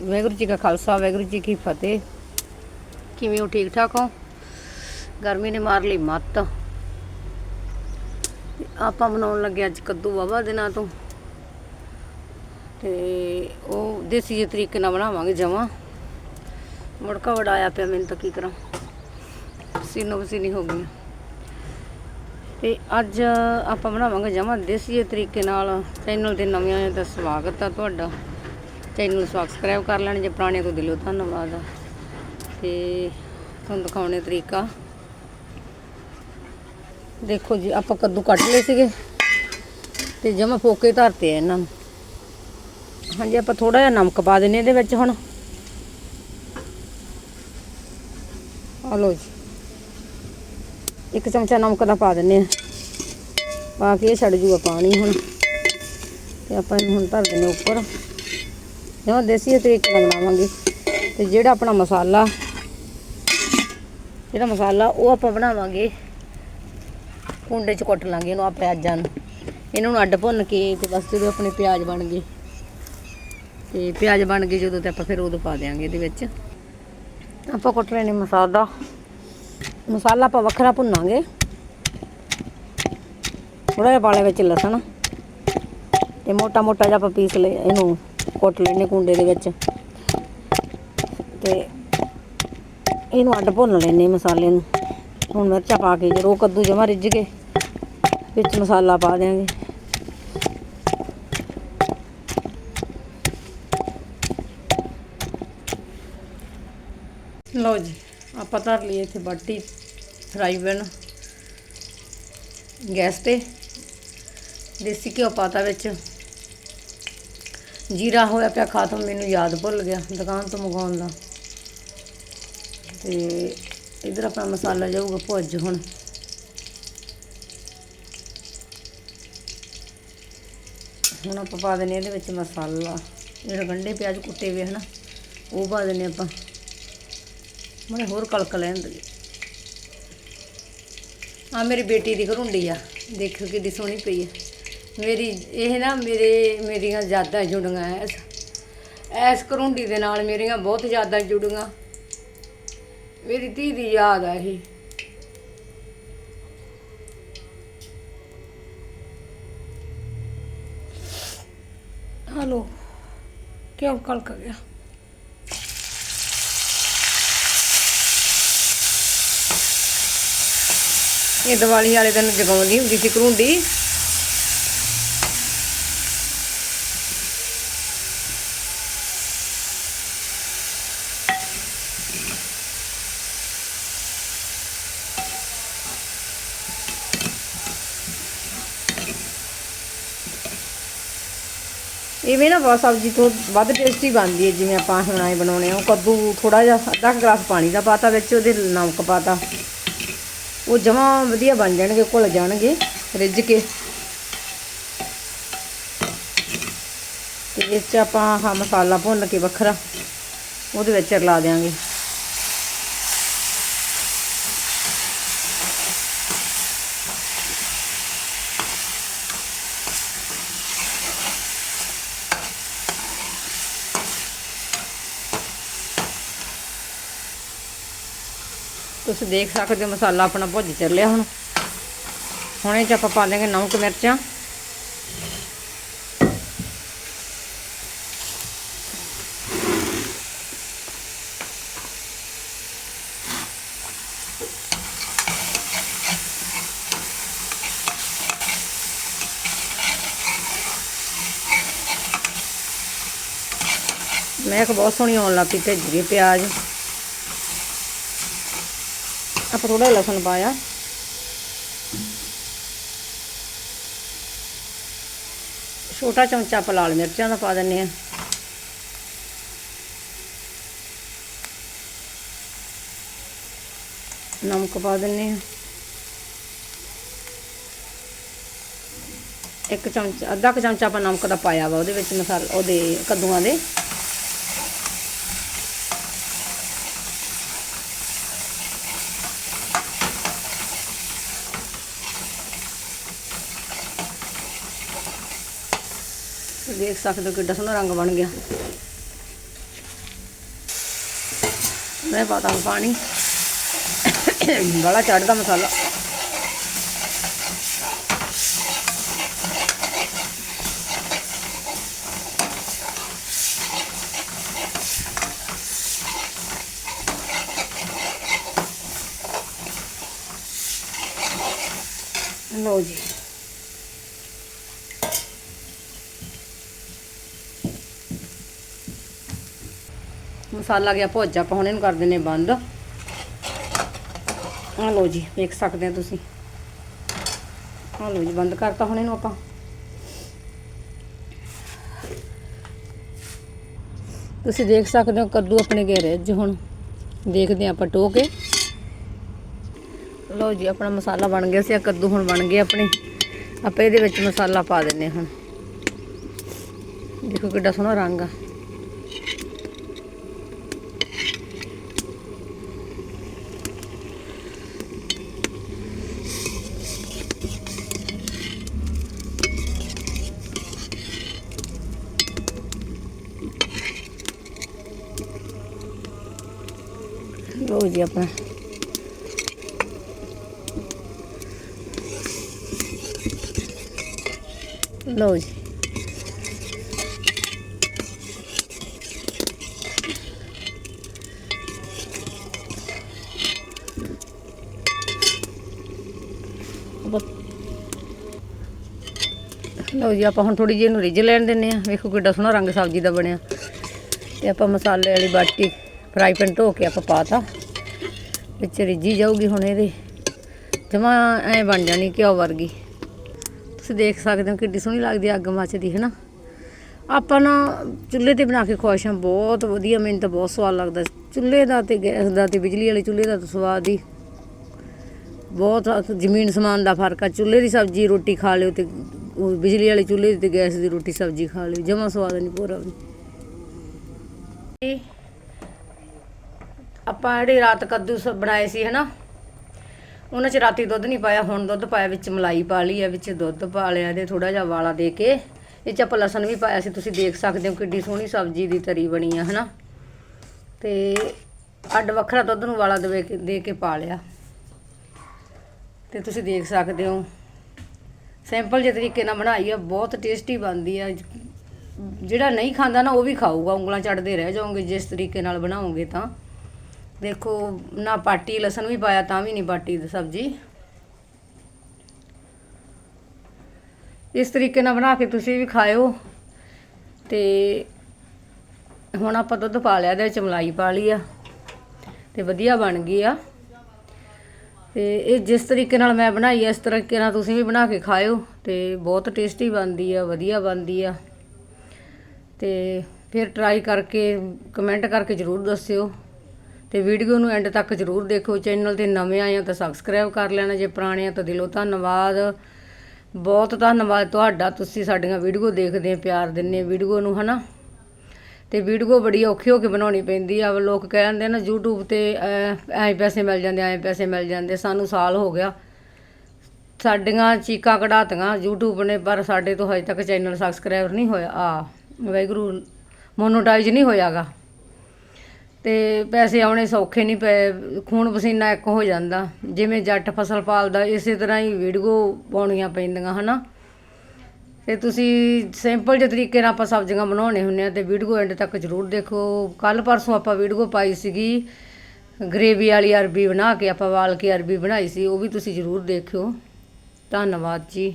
ਵਾਹਿਗੁਰੂ ਜੀ ਕਾ ਖਾਲਸਾ, ਵਾਹਿਗੁਰੂ ਜੀ ਕੀ ਫਤਿਹ। ਕਿਵੇਂ ਹੋ? ਠੀਕ ਠਾਕ ਹੋ? ਗਰਮੀ ਨੇ ਮਾਰ ਲਈ ਮੱਤ। ਆਪਾਂ ਬਣਾਉਣ ਲੱਗੇ ਅੱਜ ਕੱਦੂ ਵਾਵਾ ਦਿਨਾਂ ਤੋਂ। ਤੇ ਉਹ ਦੇਸੀ ਜਿਹੇ ਤਰੀਕੇ ਨਾਲ ਬਣਾਵਾਂਗੇ ਜਮਾ। ਮੁੜਕਾ ਵੜਾਇਆ ਪਿਆ ਮੈਨੂੰ ਤਾਂ ਕੀ ਕਰਾਂ। ਪਸੀਨੋ ਪਸੀਨੀ ਹੋ ਗਈ। ਤੇ ਅੱਜ ਆਪਾਂ ਬਣਾਵਾਂਗੇ ਜਮਾ ਦੇਸੀ ਜਿਹੇ ਤਰੀਕੇ ਨਾਲ। ਚੈਨਲ ਤੇ ਨਵੇਂ ਆਏ ਤਾਂ ਸਵਾਗਤ ਆ ਤੁਹਾਡਾ। ਚੈਨਲ ਨੂੰ ਸਬਸਕ੍ਰਾਈਬ ਕਰ ਲੈਣ ਜੇ ਪੁਰਾਣੇ ਤੋਂ ਦਿਲੋਂ ਧੰਨਵਾਦ ਤੇ ਤੁਹਾਨੂੰ ਦਿਖਾਉਣੇ ਤਰੀਕਾ। ਦੇਖੋ ਜੀ, ਆਪਾਂ ਕੱਦੂ ਕੱਟ ਲਏ ਸੀਗੇ ਤੇ ਜਮਾ ਫੋਕੇ ਧਰਤੇ ਆ ਇਹਨਾਂ ਨੂੰ। ਹਾਂਜੀ, ਆਪਾਂ ਥੋੜਾ ਜਿਹਾ ਨਮਕ ਪਾ ਦਿੰਨੇ ਇਹਦੇ ਵਿੱਚ ਹੁਣ। ਆ ਲਓ ਜੀ। ਇੱਕ ਚਮਚਾ ਨਮਕ ਦਾ ਪਾ ਦਿੰਨੇ ਆ। ਪਾ ਕੇ ਇਹ ਛੱਡ ਜੂਗਾ ਪਾਣੀ ਹੁਣ। ਤੇ ਆਪਾਂ ਇਹਨੂੰ ਹੁਣ ਧਰ ਦਿੰਨੇ ਉੱਪਰ। ਜਿਵੇਂ ਦੇਸੀ ਤਰੀਕੇ ਨਾਲ ਬਣਾਵਾਂਗੇ ਤੇ ਜਿਹੜਾ ਆਪਣਾ ਮਸਾਲਾ, ਜਿਹੜਾ ਮਸਾਲਾ ਉਹ ਆਪਾਂ ਬਣਾਵਾਂਗੇ। ਕੁੰਡੇ 'ਚ ਕੁੱਟ ਲਾਂਗੇ ਇਹਨੂੰ ਆ ਪਿਆਜ਼ਾਂ ਨੂੰ ਇਹਨਾਂ ਨੂੰ ਅੱਡ ਭੁੰਨ ਕੇ ਤੇ ਬਸ ਜਦੋਂ ਆਪਣੇ ਪਿਆਜ਼ ਬਣ ਗਏ। ਤੇ ਪਿਆਜ਼ ਬਣ ਗਏ ਜਦੋਂ ਤੇ ਆਪਾਂ ਫਿਰ ਉਦੋਂ ਪਾ ਦਿਆਂਗੇ ਇਹਦੇ ਵਿੱਚ। ਆਪਾਂ ਕੁੱਟ ਲੈਣੇ ਮਸਾਲਾ। ਮਸਾਲਾ ਆਪਾਂ ਵੱਖਰਾ ਭੁੰਨਾਂਗੇ। ਥੋੜਾ ਜਿਹਾ ਪਾਲੇ ਵਿੱਚ ਲਸਣ। ਤੇ ਮੋਟਾ ਮੋਟਾ ਜਿਹਾ ਆਪਾਂ ਪੀਸ ਲੈ ਇਹਨੂੰ। ਕੁੱਟ ਲੈਣੇ ਕੁੰਡੇ ਦੇ ਵਿੱਚ। ਤੇ ਇਹਨੂੰ ਅੱਡ ਭੁੰਨ ਲੈਣੇ ਮਸਾਲੇ ਨੂੰ। ਹੁਣ ਮਿਰਚਾਂ ਪਾ ਕੇ ਜਦੋਂ ਕੱਦੂ ਜਮਾ ਰਿੱਝ ਕੇ ਵਿੱਚ ਮਸਾਲਾ ਪਾ ਦਿਆਂਗੇ। ਲਓ ਜੀ, ਆਪਾਂ ਧਰ ਲਈਏ ਇੱਥੇ ਬਾਟੀ ਫਰਾਈ ਪੈਨ ਗੈਸ ਤੇ ਦੇਸੀ ਘਿਓ ਪਾਤਾ ਵਿੱਚ। ਜੀਰਾ ਹੋਇਆ ਪਿਆ ਖਾਤਮ, ਮੈਨੂੰ ਯਾਦ ਭੁੱਲ ਗਿਆ ਦੁਕਾਨ ਤੋਂ ਮੰਗਾਉਣ ਦਾ। ਤੇ ਇਧਰ ਆਪਣਾ ਮਸਾਲਾ ਜਾਊਗਾ ਭੁੱਜ ਹੁਣ। ਹੁਣ ਆਪਾਂ ਪਾ ਦਿੰਦੇ ਇਹਦੇ ਵਿੱਚ ਮਸਾਲਾ। ਜਿਹੜਾ ਗੰਡੇ ਪਿਆਜ਼ ਕੁੱਟੇ ਹੋਏ ਹਨਾ, ਉਹ ਪਾ ਦਿੰਦੇ ਆਪਾਂ। ਮੈਂ ਹੋਰ ਕਲਕ ਲੈਣ ਦੇ ਆ ਮੇਰੀ ਬੇਟੀ ਦੀ ਘਰੁੰਡੀ ਆ ਦੇਖੋ ਕਿੱਡੀ ਸੋਹਣੀ ਪਈ ਆ। ਮੇਰੀ, ਇਹ ਨਾ ਮੇਰੇ, ਮੇਰੀਆਂ ਯਾਦਾਂ ਜੁੜੀਆਂ ਐਸ ਐਸ ਘਰੁੰਡੀ ਦੇ ਨਾਲ ਮੇਰੀਆਂ ਬਹੁਤ ਯਾਦਾਂ ਜੁੜੀਆਂ। ਮੇਰੀ ਧੀ ਦੀ ਯਾਦ ਆ ਇਹ। ਹਲੋ, ਕਿਉਂ ਕਲਕ ਗਿਆ? ਇਹ ਦੀਵਾਲੀ ਵਾਲੇ ਦਿਨ ਜਗਾਉਂਦੀ ਹੁੰਦੀ ਸੀ ਘਰੁੰਡੀ ਇਵੇਂ ਨਾ ਵਾ ਸਬਜ਼ੀ ਤੋਂ ਵੱਧ ਟੇਸਟੀ ਬਣਦੀ ਹੈ, ਜਿਵੇਂ ਆਪਾਂ ਹੁਣ ਆਏ ਬਣਾਉਣੇ ਆ, ਉਹ ਕੱਦੂ ਥੋੜਾ ਜਿਹਾ ਅੱਧਾ ਗਲਾਸ ਪਾਣੀ ਦਾ ਪਾਤਾ ਵਿੱਚ, ਉਹਦੇ ਨਮਕ ਪਾਤਾ। ਉਹ ਜਮਾਂ ਵਧੀਆ ਬਣ ਜਾਣਗੇ, ਘੁਲ ਜਾਣਗੇ, ਰਿੱਝ ਕੇ। ਤੇ ਇਸ 'ਚ ਆਪਾਂ ਆਹ ਮਸਾਲਾ ਭੁੰਨ ਕੇ ਵੱਖਰਾ, ਉਹਦੇ ਵਿੱਚ ਰਲਾ ਦਿਆਂਗੇ। ਤੁਸੀਂ ਦੇਖ ਸਕਦੇ ਹੋ ਮਸਾਲਾ ਆਪਣਾ ਭੁੱਜ ਚੱਲਿਆ ਹੁਣ। ਹੁਣੇ 'ਚ ਆਪਾਂ ਪਾ ਲਾਂਗੇ ਨਮਕ, ਮਿਰਚਾਂ। ਮਹਿਕ ਬਹੁਤ ਸੋਹਣੀ ਆਉਣ ਲੱਗ ਪਈ, ਭਿੱਜ ਗਏ ਪਿਆਜ਼। ਆਪਾਂ ਥੋੜਾ ਲਸਣ ਪਾਇਆ। ਛੋਟਾ ਚਮਚਾ ਆਪਾਂ ਲਾਲ ਮਿਰਚਾਂ ਦਾ ਪਾ ਦਿੰਨੇ ਆ ਨਮਕ ਪਾ ਦਿੰਨੇ ਆ ਇੱਕ ਚਮਚਾ, ਅੱਧਾ ਕੁ ਚਮਚਾ ਆਪਾਂ ਨਮਕ ਦਾ ਪਾਇਆ ਵਾ, ਉਹਦੇ ਵਿੱਚ ਮਸਾਲਾ ਉਹਦੇ ਕੱਦੂਆਂ ਦੇ। ਦੇਖ ਸਕਦੇ ਹੋ ਕਿੱਡਾ ਸੋਹਣਾ ਰੰਗ ਬਣ ਗਿਆ। ਮੈਂ ਪਾਤਾ ਪਾਣੀ। ਬੜਾ ਚੜਦਾ ਮਸਾਲਾ। ਮਸਾਲਾ ਗਿਆ, ਭੋਜਾ ਆਪਾਂ ਨੂੰ ਕਰ ਦਿੰਨੇ ਬੰਦ। ਆ ਲਓ ਜੀ, ਵੇਖ ਸਕਦੇ ਆ ਤੁਸੀਂ। ਆ ਲਓ ਜੀ, ਬੰਦ ਕਰਤਾ ਹੁਣ ਇਹਨੂੰ ਆਪਾਂ। ਤੁਸੀਂ ਦੇਖ ਸਕਦੇ ਹੋ ਕੱਦੂ ਆਪਣੇ ਘੇਰੇ ਰਿੱਝ ਹੁਣ। ਦੇਖਦੇ ਹਾਂ ਆਪਾਂ ਟੋ ਕੇ। ਲਓ ਜੀ, ਆਪਣਾ ਮਸਾਲਾ ਬਣ ਗਿਆ ਸੀ ਆ ਕੱਦੂ ਹੁਣ ਬਣ ਗਏ ਆਪਣੇ। ਆਪਾਂ ਇਹਦੇ ਵਿੱਚ ਮਸਾਲਾ ਪਾ ਦਿੰਨੇ ਹੁਣ। ਦੇਖੋ ਕਿੱਡਾ ਸੋਹਣਾ ਰੰਗ ਆ। ਲਓ ਜੀ ਲਓ ਜੀ, ਆਪਾਂ ਹੁਣ ਥੋੜੀ ਜਿਹੀ ਇਹਨੂੰ ਰਿੱਝ ਲੈਣ ਦਿੰਨੇ ਆ ਵੇਖੋ ਕਿੱਡਾ ਸੋਹਣਾ ਰੰਗ ਸਬਜ਼ੀ ਦਾ ਬਣਿਆ। ਤੇ ਆਪਾਂ ਮਸਾਲੇ ਵਾਲੀ ਬਾਟੀ ਫਰਾਈ ਪੈਨ ਧੋ ਕੇ ਆਪਾਂ ਪਾਤਾ। ਵਿੱਚ ਰਿੱਝੀ ਜਾਊਗੀ ਹੁਣ ਇਹਦੇ। ਜਮਾ ਐ ਬਣ ਜਾਣੀ ਘਿਓ ਵਰਗੀ। ਤੁਸੀਂ ਦੇਖ ਸਕਦੇ ਹੋ ਕਿੱਡੀ ਸੋਹਣੀ ਲੱਗਦੀ ਅੱਗ ਮੱਚਦੀ ਹੈ ਨਾ ਆਪਾਂ ਨਾ ਚੁੱਲ੍ਹੇ ਤੇ ਬਣਾ ਕੇ ਖੁਸ਼ ਹਾਂ, ਬਹੁਤ ਵਧੀਆ। ਮੈਨੂੰ ਤਾਂ ਬਹੁਤ ਸਵਾਦ ਲੱਗਦਾ। ਚੁੱਲ੍ਹੇ ਦਾ ਤੇ ਗੈਸ ਦਾ ਤੇ ਬਿਜਲੀ ਵਾਲੇ ਚੁੱਲ੍ਹੇ ਦਾ ਤਾਂ ਸਵਾਦ ਹੀ ਬਹੁਤ ਜ਼ਮੀਨ ਸਮਾਨ ਦਾ ਫ਼ਰਕ ਆ। ਚੁੱਲ੍ਹੇ ਦੀ ਸਬਜ਼ੀ ਰੋਟੀ ਖਾ ਲਿਓ ਤੇ ਉਹ ਬਿਜਲੀ ਵਾਲੇ ਚੁੱਲ੍ਹੇ ਦੀ ਤੇ ਗੈਸ ਦੀ ਰੋਟੀ ਸਬਜ਼ੀ ਖਾ ਲਿਓ, ਜਮਾ ਸਵਾਦ ਨਹੀਂ, ਪੂਰਾ ਵੀ ਆਪਾਂ ਜਿਹੜੇ ਰਾਤ ਕੱਦੂ ਸ- ਬਣਾਏ ਸੀ, ਹਨਾ? ਉਹਨਾਂ 'ਚ ਰਾਤੀ ਦੁੱਧ ਨਹੀਂ ਪਾਇਆ, ਹੁਣ ਦੁੱਧ ਪਾਇਆ, ਵਿੱਚ ਮਲਾਈ ਪਾ ਲਈ ਹੈ ਵਿੱਚ ਦੁੱਧ ਪਾ ਲਿਆ, ਇਹਦੇ ਥੋੜਾ ਜਿਹਾ ਵਾਲਾ ਦੇ ਕੇ। ਇਹ 'ਚ ਆਪਾਂ ਲਸਣ ਵੀ ਪਾਇਆ ਸੀ, ਤੁਸੀਂ ਦੇਖ ਸਕਦੇ ਹੋ ਕਿੱਡੀ ਸੋਹਣੀ ਸਬਜ਼ੀ ਦੀ ਤਰੀ ਬਣੀ ਆ, ਹਨਾ? ਤੇ ਅੱਡ ਵੱਖਰਾ ਦੁੱਧ ਨੂੰ ਵਾਲਾ ਦੇ ਕੇ ਦੇ ਕੇ ਪਾ ਲਿਆ। ਤੇ ਤੁਸੀਂ ਦੇਖ ਸਕਦੇ ਹੋ। ਸਿੰਪਲ ਜਿਹੇ ਤਰੀਕੇ ਨਾਲ ਬਣਾਈ ਆ, ਬਹੁਤ ਟੇਸਟੀ ਬਣਦੀ ਆ। ਜਿਹੜਾ ਨਹੀਂ ਖਾਂਦਾ ਨਾ, ਉਹ ਵੀ ਖਾਊਗਾ। ਉਂਗਲਾਂ ਚੜਦੇ ਰਹਿ ਜਾਓਗੇ, ਜਿਸ ਤਰੀਕੇ ਨਾਲ ਬਣਾਓਗੇ ਤਾਂ। ਦੇਖੋ, ਨਾ ਪਾਟੀ ਲਸਣ ਵੀ ਪਾਇਆ, ਤਾਂ ਵੀ ਨਹੀਂ ਪਾਟੀ ਦੀ ਸਬਜ਼ੀ। ਇਸ ਤਰੀਕੇ ਨਾਲ ਬਣਾ ਕੇ ਤੁਸੀਂ ਵੀ ਖਾਇਓ। ਤੇ ਹੁਣ ਆਪਾਂ ਦੁੱਧ ਪਾ ਲਿਆ, ਇਹਦੇ ਵਿੱਚ ਮਲਾਈ ਪਾ ਲਈ ਆ। ਤੇ ਵਧੀਆ ਬਣ ਗਈ ਆ। ਤੇ ਇਹ ਜਿਸ ਤਰੀਕੇ ਨਾਲ ਮੈਂ ਬਣਾਈ ਆ, ਇਸ ਤਰੀਕੇ ਨਾਲ ਤੁਸੀਂ ਵੀ ਬਣਾ ਕੇ ਖਾਇਓ ਤੇ ਬਹੁਤ ਟੇਸਟੀ ਬਣਦੀ ਆ, ਵਧੀਆ ਬਣਦੀ ਆ। ਤੇ ਫਿਰ ਟਰਾਈ ਕਰਕੇ ਕਮੈਂਟ ਕਰਕੇ ਜਰੂਰ ਦੱਸਿਓ ਤੇ ਵੀਡੀਓ ਨੂੰ ਐਂਡ ਤੱਕ ਜਰੂਰ ਦੇਖੋ। ਚੈਨਲ ਤੇ ਨਵੇਂ ਆਏ ਆ ਤਾਂ ਸਬਸਕ੍ਰਾਈਬ ਕਰ ਲੈਣਾ ਜੇ ਪੁਰਾਣੇ ਆ ਤਾਂ ਦਿਲੋਂ ਧੰਨਵਾਦ। ਬਹੁਤ ਧੰਨਵਾਦ ਤੁਹਾਡਾ, ਤੁਸੀਂ ਸਾਡੀਆਂ ਵੀਡੀਓ ਦੇਖਦੇ ਪਿਆਰ ਦਿੰਦੇ ਵੀਡੀਓ ਨੂੰ, ਹਨਾ? ਤੇ ਵੀਡੀਓ ਬੜੀ ਔਖੀ ਹੋ ਕੇ ਬਣਾਉਣੀ ਪੈਂਦੀ ਆ। ਲੋਕ ਕਹਿੰਦੇ ਨਾ, YouTube ਤੇ ਐਂ ਪੈਸੇ ਮਿਲ ਜਾਂਦੇ, ਐਂ ਪੈਸੇ ਮਿਲ ਜਾਂਦੇ। ਸਾਨੂੰ ਸਾਲ ਹੋ ਗਿਆ। ਸਾਡੀਆਂ ਚੀਕਾਂ ਕਢਾਤੀਆਂ YouTube ਨੇ, ਪਰ ਸਾਡੇ ਤੋਂ ਹਜੇ ਤੱਕ ਚੈਨਲ ਸਬਸਕ੍ਰਾਈਬ ਨਹੀਂ ਹੋਇਆ। ਆ, ਵਾਹਿਗੁਰੂ ਮੋਨੋਟਾਈਜ਼ ਨਹੀਂ ਹੋਇਆਗਾ। ਤੇ ਪੈਸੇ ਆਉਣੇ ਸੌਖੇ ਨਹੀਂ ਪਏ, ਖੂਨ ਪਸੀਨਾ ਇੱਕ ਹੋ ਜਾਂਦਾ। ਜਿਵੇਂ ਜੱਟ ਫਸਲ ਪਾਲਦਾ, ਇਸੇ ਤਰ੍ਹਾਂ ਹੀ ਵੀਡੀਓ ਪਾਉਣੀਆਂ ਪੈਂਦੀਆਂ, ਹਨਾ? ਤੇ ਤੁਸੀਂ ਸਿੰਪਲ ਜਿਹੇ ਤਰੀਕੇ ਨਾਲ ਆਪਾਂ ਸਬਜ਼ੀਆਂ ਬਣਾਉਣੇ ਹੁੰਨੇ ਆ ਤੇ ਵੀਡੀਓ ਐਂਡ ਤੱਕ ਜਰੂਰ ਦੇਖੋ। ਕੱਲ ਪਰਸੋਂ ਆਪਾਂ ਵੀਡੀਓ ਪਾਈ ਸੀਗੀ ਗ੍ਰੇਵੀ ਵਾਲੀ ਅਰਬੀ ਬਣਾ ਕੇ ਆਪਾਂ ਵਾਲ ਕੇ ਅਰਬੀ ਬਣਾਈ ਸੀ, ਉਹ ਵੀ ਤੁਸੀਂ ਜਰੂਰ ਦੇਖਿਓ। ਧੰਨਵਾਦ ਜੀ।